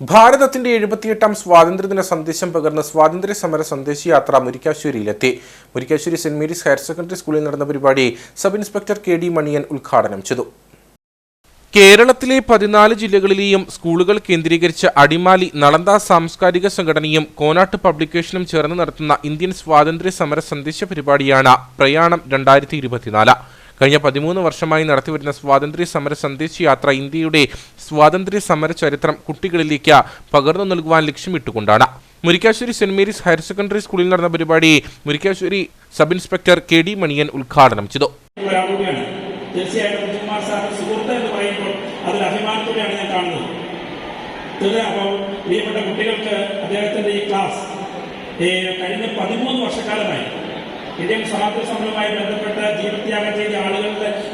ഭാരതത്തിന്റെ എഴുപത്തിയെട്ടാം സ്വാതന്ത്ര്യദിന സന്ദേശം പകർന്ന സ്വാതന്ത്ര്യ സമര സന്ദേശയാത്ര മുരിക്കാശ്ശേരിയിലെത്തി. Murikkassery Saint Mary's higher secondary സ്കൂളിൽ നടന്ന പരിപാടി sub inspector K D Maniyan ഉദ്ഘാടനം ചെയ്തു. കേരളത്തിലെ പതിനാല് ജില്ലകളിലെയും സ്കൂളുകൾ കേന്ദ്രീകരിച്ച അടിമാലി നളന്ദ സാംസ്കാരിക സംഘടനയും കോനാട്ട് പബ്ലിക്കേഷനും ചേർന്ന് നടത്തുന്ന ഇന്ത്യൻ സ്വാതന്ത്ര്യ സമര സന്ദേശ പരിപാടിയാണ് പ്രയാണം രണ്ടായിരത്തി കഴിഞ്ഞ പതിമൂന്ന് വർഷമായി നടത്തിവരുന്ന സ്വാതന്ത്ര്യ സമര സന്ദേശയാത്ര ഇന്ത്യയുടെ സ്വാതന്ത്ര്യ സമര ചരിത്രം കുട്ടികളിലേക്ക് പകർന്നു നൽകുവാൻ ലക്ഷ്യമിട്ടുകൊണ്ടാണ്. Murikkassery Saint Mary's higher secondary സ്കൂളിൽ നടന്ന പരിപാടി Murikkassery sub inspector K D Maniyan ഉദ്ഘാടനം ചെയ്തു. പറയുമ്പോൾ ഞാൻ കാണുന്നത്. കുട്ടികൾക്ക് അദ്ദേഹത്തിന്റെ ഈ ക്ലാസ് കഴിഞ്ഞ പതിമൂന്ന് വർഷക്കാലമായി ഇന്ത്യൻ സ്വാതന്ത്ര്യ സമരവുമായി ബന്ധപ്പെട്ട് ജീവത്യാഗം ചെയ്ത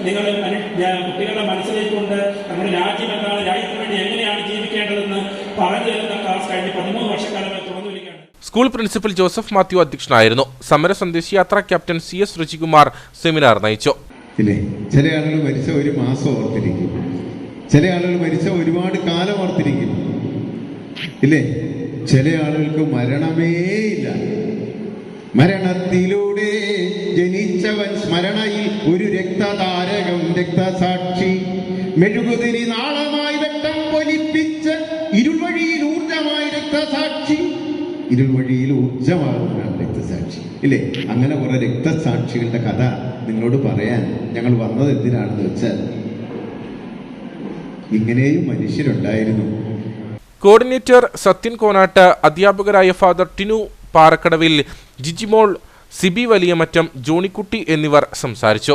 നിങ്ങൾ കുട്ടികളുടെ മനസ്സിലേക്ക് കൊണ്ട് നമ്മുടെ രാജ്യം എന്താണ് രാജ്യത്തിന് വേണ്ടി എങ്ങനെയാണ് ജീവിക്കേണ്ടതെന്ന് പറഞ്ഞു തരുന്ന ക്ലാസ് കഴിഞ്ഞ് പതിമൂന്ന് വർഷക്കാലമായി തുറന്നു വരികയാണ് സ്കൂൾ പ്രിൻസിപ്പൽ ജോസഫ് മാത്യു അധ്യക്ഷനായിരുന്നു. സമര സന്ദേശ യാത്ര captain C S Ruchikumar seminar നയിച്ചു. ഇല്ലേ ചില ആളുകൾ മരിച്ച ഒരു മാസം ഓർത്തിരിക്കും. ചില ആളുകൾ മരിച്ച ഒരുപാട് കാലം ഓർത്തിരിക്കും. ഇല്ലേ? ചില ആളുകൾക്ക് മരണമേ ഇല്ല. ജനിച്ചവൻ സ്മരണയിൽ ഒരു രക്തതാരകം രക്തസാക്ഷി. മെഴുകുതിരി നാളമായി വെട്ടം പൊലിപ്പിച്ച് ഇരുൾവഴിയിൽ ഊർജമായി രക്തസാക്ഷി. ഇരുൾവഴിയിൽ ഊർജമാകുന്നതാണ് രക്തസാക്ഷി. ഇല്ലേ? അങ്ങനെ കുറെ രക്തസാക്ഷികളുടെ കഥ നിങ്ങളോട് പറയാൻ ഞങ്ങൾ വന്നത് എന്തിനാണെന്ന് വെച്ചാൽ ഇങ്ങനെയും മനുഷ്യരുണ്ടായിരുന്നു. കോർഡിനേറ്റർ സത്യൻ കോനാട്ട് അധ്യാപകരായ ഫാദർ ടിനു പാറക്കടവിൽ ജിജിമോൾ സിബി വലിയമറ്റം ജോണിക്കുട്ടി എന്നിവർ സംസാരിച്ചു